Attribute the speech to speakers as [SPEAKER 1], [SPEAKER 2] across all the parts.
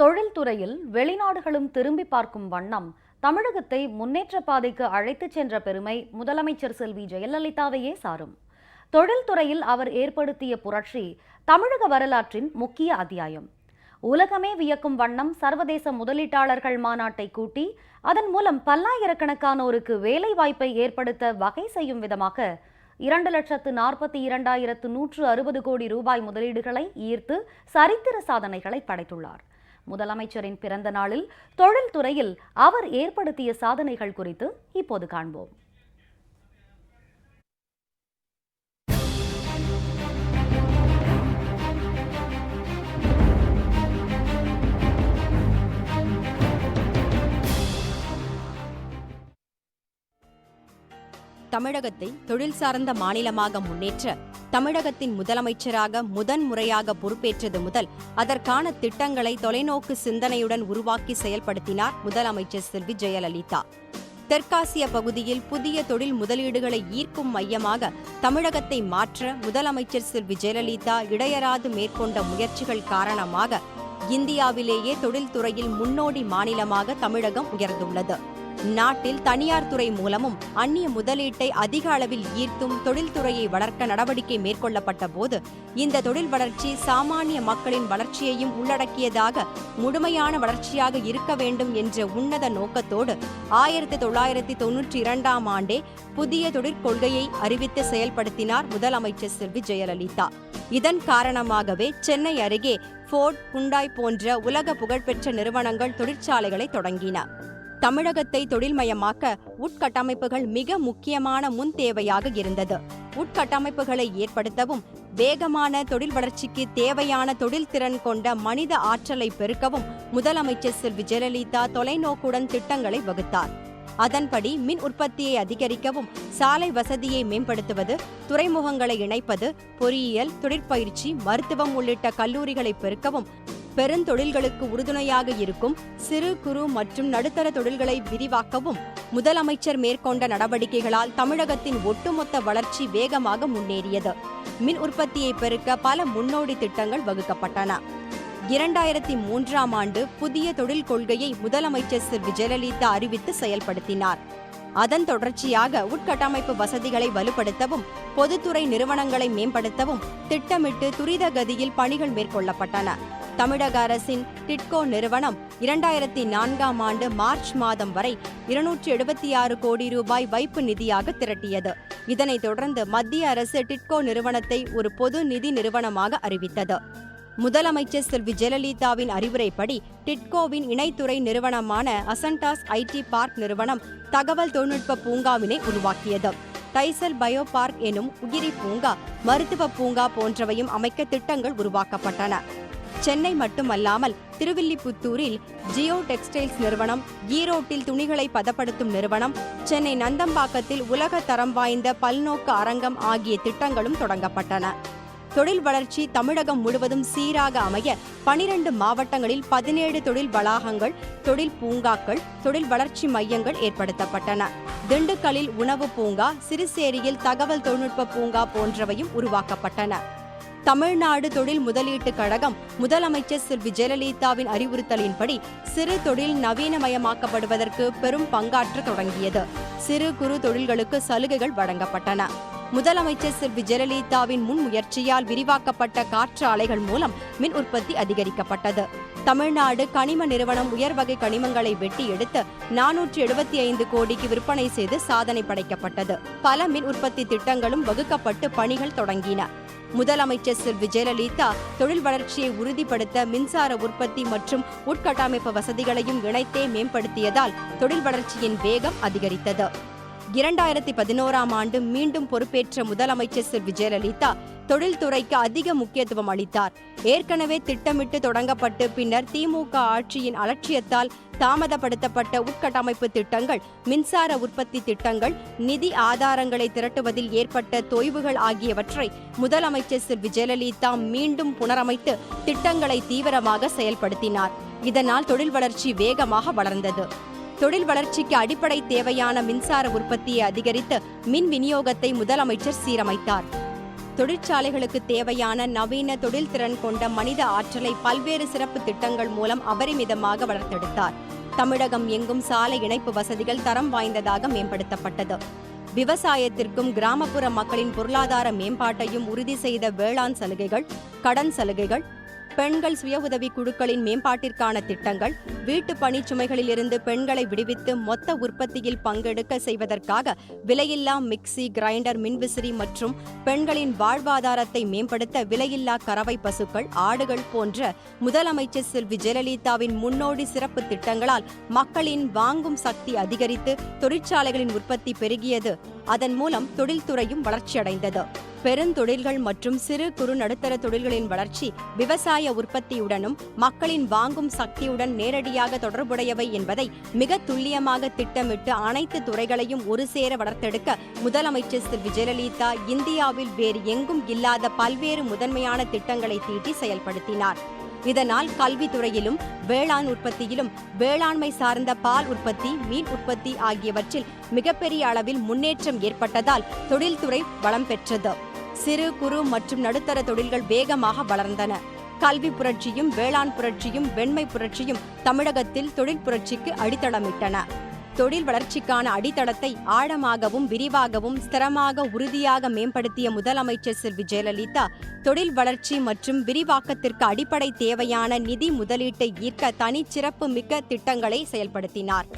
[SPEAKER 1] தொழில்துறையில் வெளிநாடுகளும் திரும்பி பார்க்கும் வண்ணம் தமிழகத்தை முன்னேற்ற பாதைக்கு அழைத்துச் சென்ற பெருமை முதலமைச்சர் செல்வி ஜெயலலிதாவையே சாரும். தொழில்துறையில் அவர் ஏற்படுத்திய புரட்சி தமிழக வரலாற்றின் முக்கிய அத்தியாயம். உலகமே வியக்கும் வண்ணம் சர்வதேச முதலீட்டாளர்கள் மாநாட்டை கூட்டி அதன் மூலம் பல்லாயிரக்கணக்கானோருக்கு வேலை வாய்ப்பை ஏற்படுத்த வகை செய்யும் விதமாக இரண்டு லட்சத்து நாற்பத்தி இரண்டாயிரத்து நூற்று அறுபது கோடி ரூபாய் முதலீடுகளை ஈர்த்து சரித்திர சாதனைகளை படைத்துள்ளார். முதலமைச்சரின் பிறந்த நாளில் தொழில்துறையில் அவர் ஏற்படுத்திய சாதனைகள் குறித்து இப்போது காண்போம்.
[SPEAKER 2] தமிழகத்தை தொழில் சார்ந்த மாநிலமாக முன்னேற்ற தமிழகத்தின் முதலமைச்சராக முதன் முறையாக பொறுப்பேற்றது முதல் அதற்கான திட்டங்களை தொலைநோக்கு சிந்தனையுடன் உருவாக்கி செயல்படுத்தினார் முதலமைச்சர் செல்வி ஜெயலலிதா. தெற்காசிய பகுதியில் புதிய தொழில் முதலீடுகளை ஈர்க்கும் மையமாக தமிழகத்தை மாற்ற முதலமைச்சர் செல்வி ஜெயலலிதா இடையராது மேற்கொண்ட முயற்சிகள் காரணமாக இந்தியாவிலேயே தொழில்துறையில் முன்னோடி மாநிலமாக தமிழகம் உயர்ந்துள்ளது. நாட்டில் தனியார் துறை மூலமும் அந்நிய முதலீட்டை அதிக அளவில் ஈர்த்தும் தொழில்துறையை வளர்க்க நடவடிக்கை மேற்கொள்ளப்பட்ட போது இந்த தொழில் வளர்ச்சி சாமானிய மக்களின் வளர்ச்சியையும் உள்ளடக்கியதாக முழுமையான வளர்ச்சியாக இருக்க வேண்டும் என்ற உன்னத நோக்கத்தோடு ஆயிரத்தி தொள்ளாயிரத்தி தொன்னூற்றி இரண்டாம் ஆண்டே புதிய தொழிற்கொள்கையை அறிவித்து செயல்படுத்தினார் முதலமைச்சர் செல்வி ஜெயலலிதா. இதன் காரணமாகவே சென்னை அருகே ஃபோர்ட் குண்டாய் போன்ற உலக புகழ்பெற்ற நிறுவனங்கள் தொழிற்சாலைகளை தொடங்கின. தமிழகத்தை தொழில்மயமாக்க உட்கட்டமைப்புகள் மிக முக்கியமான முன் தேவையாக இருந்தது. உட்கட்டமைப்புகளை ஏற்படுத்தவும் வேகமான தொழில் வளர்ச்சிக்கு தேவையான தொழில் திறன் கொண்ட மனித ஆற்றலை பெருக்கவும் முதலமைச்சர் செல்வி ஜெயலலிதா தொலைநோக்குடன் திட்டங்களை வகுத்தார். அதன்படி மின் உற்பத்தியை அதிகரிக்கவும் சாலை வசதியை மேம்படுத்துவது துறைமுகங்களை இணைப்பது பொறியியல் தொழிற்பயிற்சி மருத்துவம் உள்ளிட்ட கல்லூரிகளை பெருக்கவும் பெருந்தொழில்களுக்கு உறுதுணையாக இருக்கும் சிறு குறு மற்றும் நடுத்தர தொழில்களை விரிவாக்கவும் முதலமைச்சர் மேற்கொண்ட நடவடிக்கைகளால் தமிழகத்தின் ஒட்டுமொத்த வளர்ச்சி வேகமாக முன்னேறியது. மின் உற்பத்தியை பெருக்க பல முன்னோடி திட்டங்கள் வகுக்கப்பட்டன. இரண்டாயிரத்தி மூன்றாம் ஆண்டு புதிய தொழில் கொள்கையை முதலமைச்சர் சிறு ஜெயலலிதா அறிவித்து செயல்படுத்தினார். அதன் தொடர்ச்சியாக உட்கட்டமைப்பு வசதிகளை வலுப்படுத்தவும் பொதுத்துறை நிறுவனங்களை மேம்படுத்தவும் திட்டமிட்டு துரித கதியில் பணிகள் மேற்கொள்ளப்பட்டன. தமிழக அரசின் டிட்கோ நிறுவனம் இரண்டாயிரத்தி நான்காம் ஆண்டு மார்ச் மாதம் வரை இருநூற்றி எழுபத்தி ஆறு கோடி ரூபாய் வைப்பு நிதியாக திரட்டியது. இதனைத் தொடர்ந்து மத்திய அரசு டிட்கோ நிறுவனத்தை ஒரு பொது நிதி நிறுவனமாக அறிவித்தது. முதலமைச்சர் செல்வி ஜெயலலிதாவின் அறிவுரைப்படி டிட்கோவின் இணைத்துறை நிறுவனமான அசன்டாஸ் ஐடி பார்க் நிறுவனம் தகவல் தொழில்நுட்ப பூங்காவினை உருவாக்கியது. டைசல் பயோ பார்க் எனும் உயிரி பூங்கா மருத்துவ பூங்கா போன்றவையும் அமைக்க திட்டங்கள் உருவாக்கப்பட்டன. சென்னை மட்டுமல்லாமல் திருவில்லிபுத்தூரில் ஜியோ டெக்ஸ்டைல்ஸ் நிறுவனம் ஈரோட்டில் துணிகளை பதப்படுத்தும் நிறுவனம் சென்னை நந்தம்பாக்கத்தில் உலக தரம் வாய்ந்த பல்நோக்கு அரங்கம் ஆகிய திட்டங்களும் தொடங்கப்பட்டன. தொழில் வளர்ச்சி தமிழகம் முழுவதும் சீராக அமைய பனிரண்டு மாவட்டங்களில் பதினேழு தொழில் வளாகங்கள் தொழில் பூங்காக்கள் தொழில் வளர்ச்சி மையங்கள் ஏற்படுத்தப்பட்டன. திண்டுக்கல்லில் உணவு பூங்கா சிறுசேரியில் தகவல் தொழில்நுட்ப பூங்கா போன்றவையும் உருவாக்கப்பட்டன. தமிழ்நாடு தொழில் முதலீட்டுக் கழகம் முதலமைச்சர் செல்வி ஜெயலலிதாவின் அறிவுறுத்தலின்படி சிறு தொழில் நவீனமயமாக்கப்படுவதற்கு பெரும் பங்காற்ற தொடங்கியது. சிறு குறு தொழில்களுக்கு சலுகைகள் வழங்கப்பட்டன. முதலமைச்சர் செல்வி ஜெயலலிதாவின் முன்முயற்சியால் விரிவாக்கப்பட்ட காற்று ஆலைகள் மூலம் மின் உற்பத்தி அதிகரிக்கப்பட்டது. தமிழ்நாடு கனிம நிறுவனம் உயர்வகை கனிமங்களை வெட்டி எடுத்து நானூற்றி எழுபத்தி ஐந்து கோடிக்கு விற்பனை செய்து சாதனை படைக்கப்பட்டது. பல மின் உற்பத்தி திட்டங்களும் வகுக்கப்பட்டு பணிகள் தொடங்கின. முதலமைச்சர் செல்வி ஜெயலலிதா தொழில் வளர்ச்சியை உறுதிப்படுத்த மின்சார உற்பத்தி மற்றும் உட்கட்டமைப்பு வசதிகளையும் இணைத்தே மேம்படுத்தியதால் தொழில் வளர்ச்சியின் வேகம் அதிகரித்தது. இரண்டாயிரத்தி பதினோராம் ஆண்டு மீண்டும் பொறுப்பேற்ற முதலமைச்சர் செல்வி விஜயலலிதா தொழில்துறைக்கு அதிக முக்கியத்துவம் அளித்தார். ஏற்கனவே திட்டமிட்டு தொடங்கப்பட்டு பின்னர் திமுக ஆட்சியின் அலட்சியத்தால் தாமதப்படுத்தப்பட்ட உட்கட்டமைப்பு திட்டங்கள் மின்சார உற்பத்தி திட்டங்கள் நிதி ஆதாரங்களை திரட்டுவதில் ஏற்பட்ட தொய்வுகள் ஆகியவற்றை முதலமைச்சர் செல்வி விஜயலலிதா மீண்டும் புனரமைத்து திட்டங்களை தீவிரமாக செயல்படுத்தினார். இதனால் தொழில் வளர்ச்சி வேகமாக வளர்ந்தது. தொழில் வளர்ச்சிக்கு அடிப்படை தேவையான மின்சார உற்பத்தியை அதிகரித்து மின் விநியோகத்தை முதலமைச்சர் சீரமைத்தார். தொழிற்சாலைகளுக்கு தேவையான நவீன தொழில் திறன் கொண்ட மனித ஆற்றலை பல்வேறு சிறப்பு திட்டங்கள் மூலம் அபரிமிதமாக வளர்த்தெடுத்தார். தமிழகம் எங்கும் சாலை இணைப்பு வசதிகள் தரம் வாய்ந்ததாக மேம்படுத்தப்பட்டது. விவசாயத்திற்கும் கிராமப்புற மக்களின் பொருளாதார மேம்பாட்டையும் உறுதி செய்த வேளாண் சலுகைகள் கடன் சலுகைகள் பெண்கள் சுய உதவி குழுக்களின் மேம்பாட்டிற்கான திட்டங்கள் வீட்டு பணிச்சுமைகளிலிருந்து பெண்களை விடுவித்து மொத்த உற்பத்தியில் பங்கெடுக்க செய்வதற்காக விலையில்லா மிக்சி கிரைண்டர் மின்விசிறி மற்றும் பெண்களின் வாழ்வாதாரத்தை மேம்படுத்த விலையில்லா கறவை பசுக்கள் ஆடுகள் போன்ற முதலமைச்சர் செல்வி ஜெயலலிதாவின் முன்னோடி சிறப்பு திட்டங்களால் மக்களின் வாங்கும் சக்தி அதிகரித்து தொழிற்சாலைகளின் உற்பத்தி பெருகியது. அதன் மூலம் தொழில்துறையும் வளர்ச்சியடைந்தது. பெருந்தொழில்கள் மற்றும் சிறு குறு நடுத்தர தொழில்களின் வளர்ச்சி விவசாய உற்பத்தியுடனும் மக்களின் வாங்கும் சக்தியுடன் நேரடியாக தொடர்புடையவை என்பதை மிக துல்லியமாக திட்டமிட்டு அனைத்து துறைகளையும் ஒரு சேர வளர்த்தெடுக்க முதலமைச்சர் செல்வி விஜயலலிதா இந்தியாவில் வேறு எங்கும் இல்லாத பல்வேறு முதன்மையான திட்டங்களை தீட்டி செயல்படுத்தினார். இதனால் கல்வித்துறையிலும் வேளாண் உற்பத்தியிலும் வேளாண்மை சார்ந்த பால் உற்பத்தி மீன் உற்பத்தி ஆகியவற்றில் மிகப்பெரிய அளவில் முன்னேற்றம் ஏற்பட்டதால் தொழில்துறை வளம் பெற்றது. சிறு குறு மற்றும் நடுத்தர தொழில்கள் வேகமாக வளர்ந்தன. கல்வி புரட்சியும் வேளாண் புரட்சியும் வெண்மை புரட்சியும் தமிழகத்தில் தொழில் புரட்சிக்கு அடித்தளமிட்டன. தொழில் வளர்ச்சிக்கான அடித்தளத்தை ஆழமாகவும் விரிவாகவும் ஸ்திரமாக உறுதியாக மேம்படுத்திய முதலமைச்சர் செல்வி ஜெயலலிதா தொழில் வளர்ச்சி மற்றும் விரிவாக்கத்திற்கு அடிப்படை தேவையான நிதி முதலீட்டை ஈர்க்க தனிச்சிறப்பு மிக்க திட்டங்களை செயல்படுத்தினார்.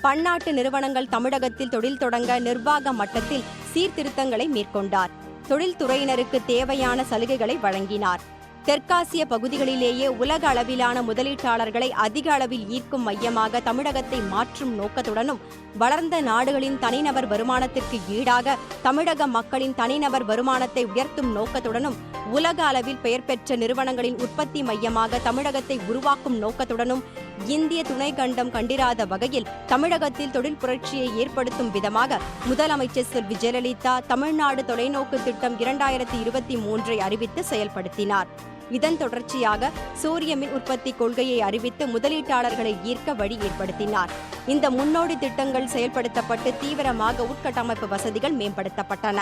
[SPEAKER 2] பன்னாட்டு நிறுவனங்கள் தமிழகத்தில் தொழில் தொடங்க நிர்வாக மட்டத்தில் சீர்திருத்தங்களை மேற்கொண்டார். தொழில்துறையினருக்கு தேவையான சலுகைகளை வழங்கினார். தெற்காசிய பகுதிகளிலேயே உலக அளவிலான முதலீட்டாளர்களை அதிக அளவில் ஈர்க்கும் மையமாக தமிழகத்தை மாற்றும் நோக்கத்துடனும் வளர்ந்த நாடுகளின் தனிநபர் வருமானத்திற்கு ஈடாக தமிழக மக்களின் தனிநபர் வருமானத்தை உயர்த்தும் நோக்கத்துடனும் உலக அளவில் பெயர் பெற்ற நிறுவனங்களின் உற்பத்தி மையமாக தமிழகத்தை உருவாக்கும் நோக்கத்துடனும் இந்திய துணை கண்டம் கண்டிராத வகையில் தமிழகத்தில் தொழில் புரட்சியை ஏற்படுத்தும் விதமாக முதலமைச்சர் செல்வி ஜெயலலிதா தமிழ்நாடு தொலைநோக்கு திட்டம் இரண்டாயிரத்தி இருபத்தி மூன்றை அறிவித்து செயல்படுத்தினார். இதன் தொடர்ச்சியாக சூரிய மின் உற்பத்தி கொள்கையை அறிவித்து முதலீட்டாளர்களை ஈர்க்க வழி ஏற்படுத்தினார். இந்த முன்னோடி திட்டங்கள் செயல்படுத்தப்பட்டு தீவிரமாக உட்கட்டமைப்பு வசதிகள் மேம்படுத்தப்பட்டன.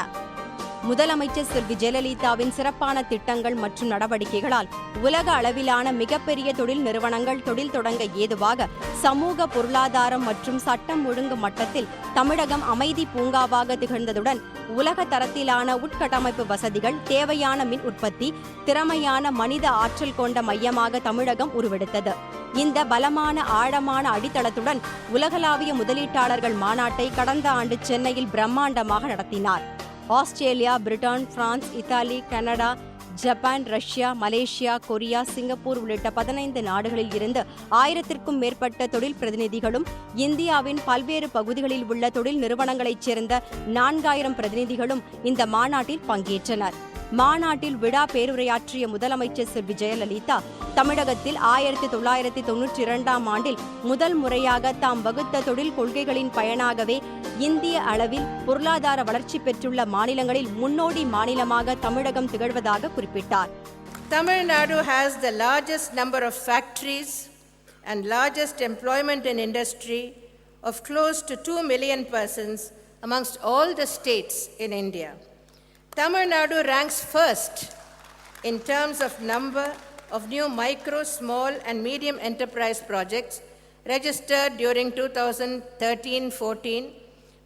[SPEAKER 2] முதலமைச்சர் செல்வி ஜெயலலிதாவின் சிறப்பான திட்டங்கள் மற்றும் நடவடிக்கைகளால் உலக அளவிலான மிகப்பெரிய தொழில் நிறுவனங்கள் தொழில் தொடங்க ஏதுவாக சமூக பொருளாதாரம் மற்றும் சட்டம் ஒழுங்கு மட்டத்தில் தமிழகம் அமைதி பூங்காவாக திகழ்ந்ததுடன் உலக தரத்திலான உட்கட்டமைப்பு வசதிகள் தேவையான மின் உற்பத்தி திறமையான மனித ஆற்றல் கொண்ட மையமாக தமிழகம் உருவெடுத்தது. இந்த பலமான ஆழமான அடித்தளத்துடன் உலகளாவிய முதலீட்டாளர்கள் மாநாட்டை கடந்த ஆண்டு சென்னையில் பிரம்மாண்டமாக நடத்தினார். Australia Britain France Italy Canada Japan Russia Malaysia Korea Singapore உள்ளிட்ட பதினைந்து நாடுகளில் இருந்து ஆயிரத்திற்கும் மேற்பட்ட தொழில் பிரதிநிதிகளும் இந்தியாவின் பல்வேறு பகுதிகளில் உள்ள தொழில் நிறுவனங்களைச் சேர்ந்த நான்காயிரம் பிரதிநிதிகளும் இந்த மாநாட்டில் பங்கேற்றனர். மாநாட்டில் விழா பேருரையாற்றிய முதலமைச்சர் செல்வி ஜெயலலிதா தமிழகத்தில் ஆயிரத்தி தொள்ளாயிரத்தி தொன்னூற்றி இரண்டாம் ஆண்டில் முதல் முறையாக தாம் வகுத்த தொழில் கொள்கைகளின் பயனாகவே இந்திய அளவில் பொருளாதார வளர்ச்சி பெற்றுள்ள மாநிலங்களில் முன்னோடி மாநிலமாக தமிழகம் திகழ்வதாக குறிப்பிட்டார்.
[SPEAKER 3] Tamil Nadu has the largest number of factories and largest employment in industry of close to two million persons amongst all the states in India Tamil Nadu ranks first in terms of number of new micro, small, and medium enterprise projects registered during 2013 14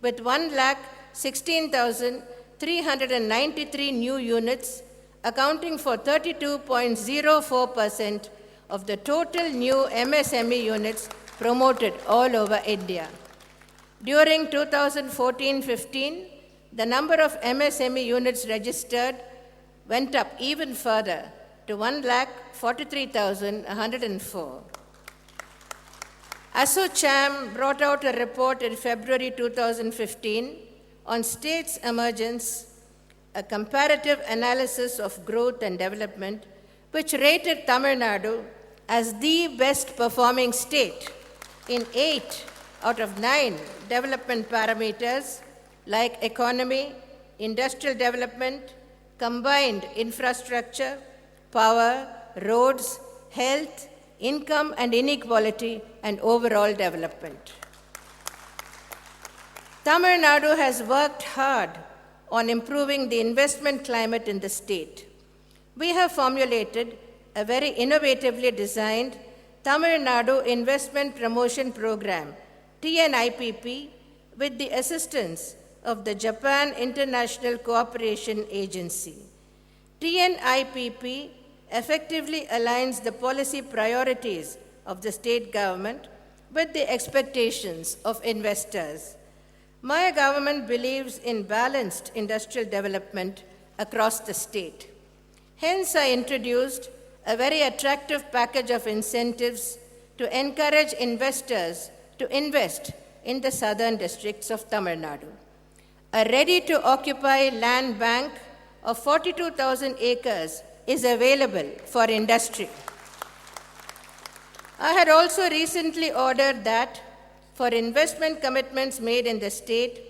[SPEAKER 3] with 1,16,393 new units, accounting for 32.04% of the total new MSME units promoted all over India. During 2014 15, the number of MSME units registered went up even further to 1,43,104. ASSOCHAM brought out a report in February 2015 on states' emergence, a comparative analysis of growth and development, which rated Tamil Nadu as the best performing state in eight out of nine development parameters like economy, industrial development, combined infrastructure, power, roads, health, income and inequality, and overall development. Tamil Nadu has worked hard on improving the investment climate in the state. We have formulated a very innovatively designed Tamil Nadu Investment Promotion Program, TNIPP, with the assistance of the Japan International Cooperation Agency. TNIPP effectively aligns the policy priorities of the state government with the expectations of investors. My government believes in balanced industrial development across the state. Hence, I introduced a very attractive package of incentives to encourage investors to invest in the southern districts of Tamil Nadu. A ready to occupy land bank of 42,000 acres is available for industry. I had also recently ordered that for investment commitments made in the state,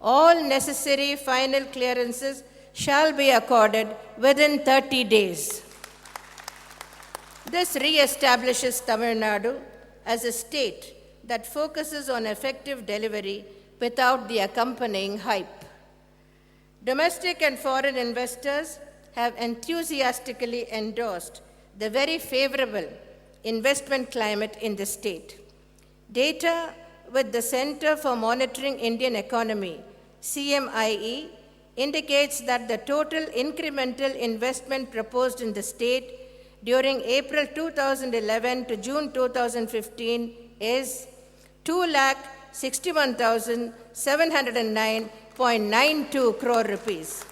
[SPEAKER 3] all necessary final clearances shall be accorded within 30 days. This re establishes Tamil Nadu as a state that focuses on effective delivery without the accompanying hype. Domestic and foreign investors have enthusiastically endorsed the very favorable investment climate in the state. Data with the Center for Monitoring Indian Economy, CMIE, indicates that the total incremental investment proposed in the state during April 2011 to June 2015 is 2 lakh 61,709.92 crore rupees.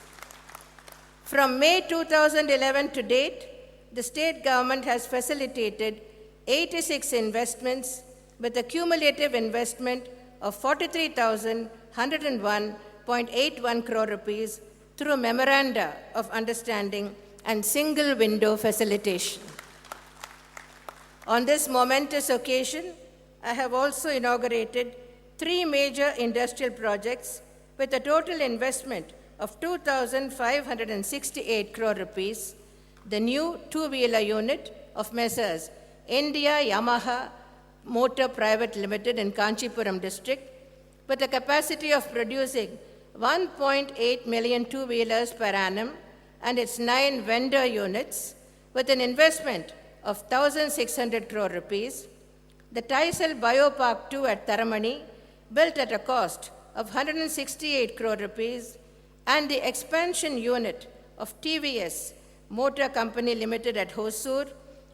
[SPEAKER 3] From May 2011 to date, the state government has facilitated 86 investments with a cumulative investment of 43,101.81 crore rupees through memoranda of understanding and single window facilitation. On this momentous occasion, I have also inaugurated three major industrial projects with a total investment of 2,568 crore rupees. The new two-wheeler unit of Messrs. India Yamaha Motor Private Limited in Kanchipuram district with a capacity of producing 1.8 million two-wheelers per annum and its nine vendor units with an investment of 1,600 crore rupees. The Tisel Biopark 2 at Taramani, built at a cost of 168 crore rupees, and the expansion unit of TVS Motor Company Limited at Hosur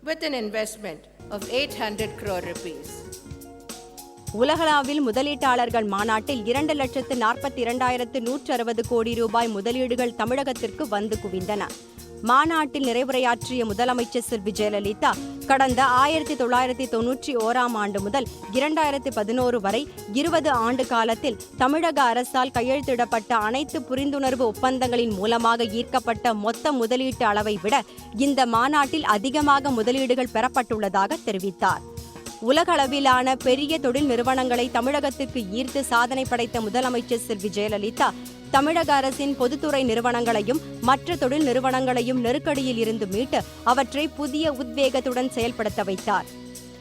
[SPEAKER 3] with an investment of 800 crore rupees.
[SPEAKER 2] உலகளாவில் முதலீட்டாளர்கள் மாநாட்டில் இரண்டு லட்சத்து நாற்பத்தி இரண்டாயிரத்து நூற்று அறுபது கோடி ரூபாய் முதலீடுகள் தமிழகத்திற்கு வந்து குவிந்தன மாநாட்டில் நிறைவுரையாற்றிய முதலமைச்சர் செல்வி ஜெயலலிதா கடந்த ஆயிரத்தி தொள்ளாயிரத்தி தொன்னூற்றி ஓராம் ஆண்டு முதல் இரண்டாயிரத்தி பதினோரு வரை இருபது ஆண்டு காலத்தில் தமிழக அரசால் கையெழுத்திடப்பட்ட அனைத்து புரிந்துணர்வு ஒப்பந்தங்களின் மூலமாக ஈர்க்கப்பட்ட மொத்த முதலீட்டு அளவை விட இந்த மாநாட்டில் அதிகமாக முதலீடுகள் பெறப்பட்டுள்ளதாக தெரிவித்தார். உலகளவிலான பெரிய தொழில் நிறுவனங்களை தமிழகத்திற்கு ஈர்த்து சாதனை படைத்த முதலமைச்சர் செல்வி ஜெயலலிதா தமிழக அரசின் பொதுத்துறை நிறுவனங்களையும் மற்ற தொழில் நிறுவனங்களையும் நெருக்கடியில் இருந்து மீட்டு அவற்றை புதிய உத்வேகத்துடன் செயல்படுத்த வைத்தார்.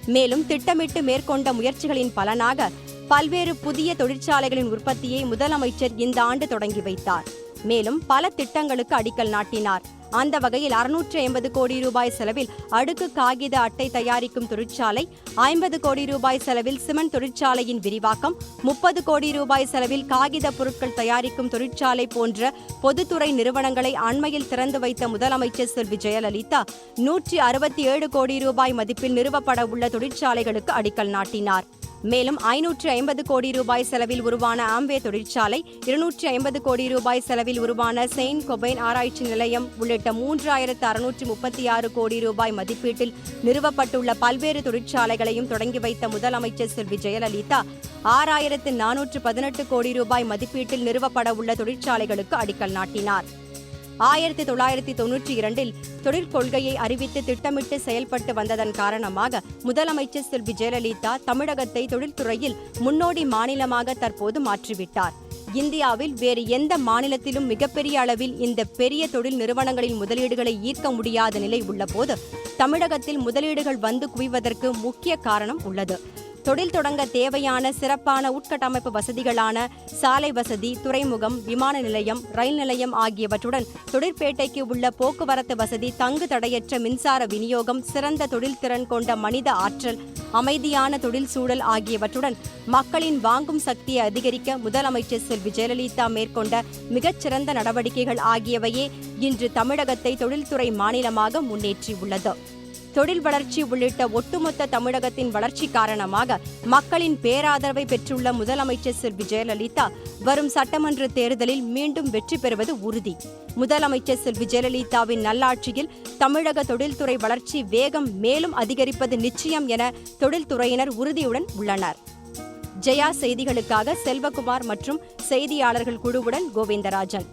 [SPEAKER 2] மேலும் திட்டமிட்டு மேற்கொண்ட முயற்சிகளின் பலனாக பல்வேறு புதிய தொழிற்சாலைகளின் உற்பத்தியை முதலமைச்சர் இந்த ஆண்டு தொடங்கி வைத்தார். மேலும் பல திட்டங்களுக்கு அடிக்கல் நாட்டினார். அந்த வகையில் அறுநூற்று ஐம்பது கோடி ரூபாய் செலவில் அடுக்கு காகித அட்டை தயாரிக்கும் தொழிற்சாலை ஐம்பது கோடி ரூபாய் செலவில் சிமெண்ட் தொழிற்சாலையின் விரிவாக்கம் முப்பது கோடி ரூபாய் செலவில் காகித பொருட்கள் தயாரிக்கும் தொழிற்சாலை போன்ற பொதுத்துறை நிறுவனங்களை அண்மையில் திறந்து வைத்த முதலமைச்சர் செல்வி ஜெயலலிதா நூற்றி அறுபத்தி ஏழு கோடி ரூபாய் மதிப்பில் நிறுவப்பட உள்ள தொழிற்சாலைகளுக்கு அடிக்கல் நாட்டினார். மேலும் ஐநூற்று ஐம்பது கோடி ரூபாய் செலவில் உருவான ஆம்பே தொழிற்சாலை இருநூற்றி ஐம்பது கோடி ரூபாய் செலவில் உருவான செயின்ட் கொபைன் ஆராய்ச்சி நிலையம் உள்ளிட்ட மூன்றாயிரத்து அறுநூற்று முப்பத்தி ஆறு கோடி ரூபாய் மதிப்பீட்டில் நிறுவப்பட்டுள்ள பல்வேறு தொழிற்சாலைகளையும் தொடங்கி வைத்த முதலமைச்சர் செல்வி ஜெயலலிதா ஆறாயிரத்து நானூற்று பதினெட்டு கோடி ரூபாய் மதிப்பீட்டில் நிறுவப்பட உள்ள தொழிற்சாலைகளுக்கு அடிக்கல் நாட்டினார். ஆயிரத்தி தொள்ளாயிரத்தி தொன்னூற்றி இரண்டில் தொழிற்கொள்கையை அறிவித்து திட்டமிட்டு செயல்பட்டு வந்ததன் காரணமாக முதலமைச்சர் செல்வி ஜெயலலிதா தமிழகத்தை தொழில்துறையில் முன்னோடி மாநிலமாக தற்போது மாற்றிவிட்டார். இந்தியாவில் வேறு எந்த மாநிலத்திலும் மிகப்பெரிய அளவில் இந்த பெரிய தொழில் நிறுவனங்களின் முதலீடுகளை ஈர்க்க முடியாத நிலை உள்ளபோது தமிழகத்தில் முதலீடுகள் வந்து குவிவதற்கு முக்கிய காரணம் உள்ளது. தொழில் தொடங்க தேவையான சிறப்பான உட்கட்டமைப்பு வசதிகளான சாலை வசதி துறைமுகம் விமான நிலையம் ரயில் நிலையம் ஆகியவற்றுடன் தொழிற்பேட்டைக்கு உள்ள போக்குவரத்து வசதி தங்கு தடையற்ற மின்சார விநியோகம் சிறந்த தொழில் திறன் கொண்ட மனித ஆற்றல் அமைதியான தொழில் சூழல் ஆகியவற்றுடன் மக்களின் வாங்கும் சக்தியை அதிகரிக்க முதலமைச்சர் செல்வி ஜெயலலிதா மேற்கொண்ட மிகச்சிறந்த நடவடிக்கைகள் ஆகியவையே இன்று தமிழகத்தை தொழில்துறை மாநிலமாக முன்னேற்றியுள்ளது. தொழில் வளர்ச்சி உள்ளிட்ட ஒட்டுமொத்த தமிழகத்தின் வளர்ச்சி காரணமாக மக்களின் பேராதரவை பெற்றுள்ள முதலமைச்சர் செல்வி ஜெயலலிதா வரும் சட்டமன்ற தேர்தலில் மீண்டும் வெற்றி பெறுவது உறுதி. முதலமைச்சர் செல்வி ஜெயலலிதாவின் நல்லாட்சியில் தமிழக தொழில்துறை வளர்ச்சி வேகம் மேலும் அதிகரிப்பது நிச்சயம் என தொழில்துறையினர் உறுதியுடன் உள்ளனர். ஜெயா செய்திகளுக்காக செல்வகுமார் மற்றும் செய்தியாளர்கள் குழுவுடன் கோவிந்தராஜன்.